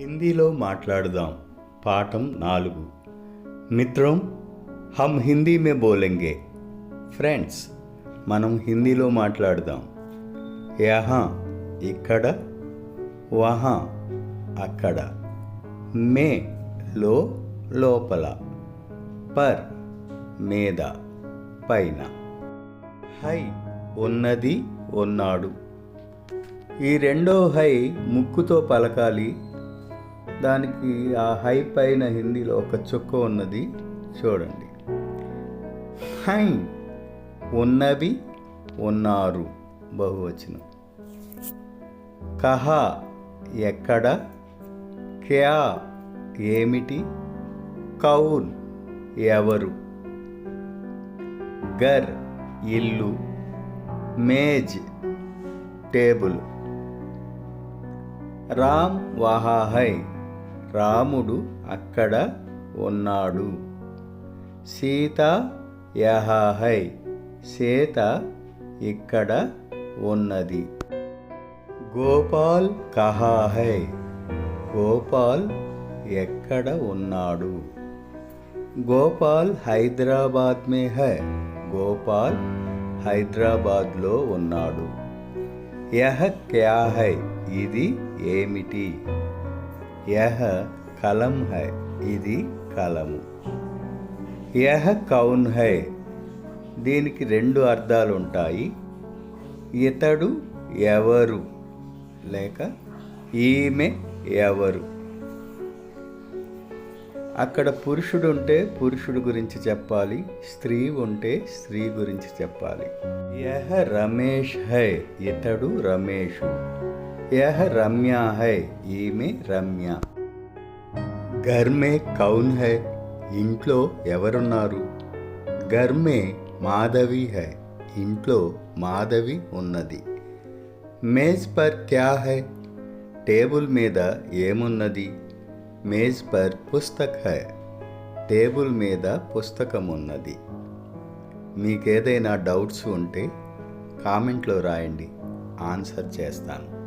హిందీలో మాట్లాడుదాం. పాఠం నాలుగు. మిత్రం హమ్ హిందీ మే బోలెంగే. ఫ్రెండ్స్ మనం హిందీలో మాట్లాడదాం. యహా ఇక్కడ వహా అక్కడ. మే లో లోపల. పర్ మీద పైన. హై ఉన్నది ఉన్నాడు. ఈ రెండో హై ముక్కుతో పలకాలి దానికి ఆ హై పైన హిందీలో ఒక చుక్క ఉన్నది. చూడండి. హై ఉన్నవి ఉన్నారు. బహువచనం. కహా ఎక్కడ? క్యా ఏమిటి? కౌన్ ఎవరు? గర్ ఇల్లు మేజ్ టేబుల్. రామ్ వహా హై. రాముడు అక్కడ ఉన్నాడు. సీత యహాహై సీత ఇక్కడ ఉన్నది. గోపాల్ కహాహై గోపాల్ ఎక్కడ ఉన్నాడు? గోపాల్ హైదరాబాద్ మే హై గోపాల్ హైదరాబాద్లో ఉన్నాడు. యహ క్యా హై ఇది ఏమిటి? యహ కలం హై ఇది కలము. యహ కౌన్ హై దీనికి రెండు అర్థాలు ఉంటాయి ఇతడు ఎవరు లేక ఈమె ఎవరు? అక్కడ పురుషుడు ఉంటే పురుషుడు గురించి చెప్పాలి స్త్రీ ఉంటే స్త్రీ గురించి చెప్పాలి. యహ రమేష్ హై ఇతడు రమేషు. యహ రమ్య హై ఈమె రమ్య. గర్మే కౌన్ హై ఇంట్లో ఎవరున్నారు? గర్మే మాధవి హై ఇంట్లో మాధవి ఉన్నది. మేజ్ పర్ క్యా హై? టేబుల్ మీద ఏమున్నది? మేజ్ పర్ పుస్తక్ హై టేబుల్ మీద పుస్తకం ఉన్నది మీకేదైనా డౌట్స్ ఉంటే కామెంట్లో రాయండి. ఆన్సర్ చేస్తాను.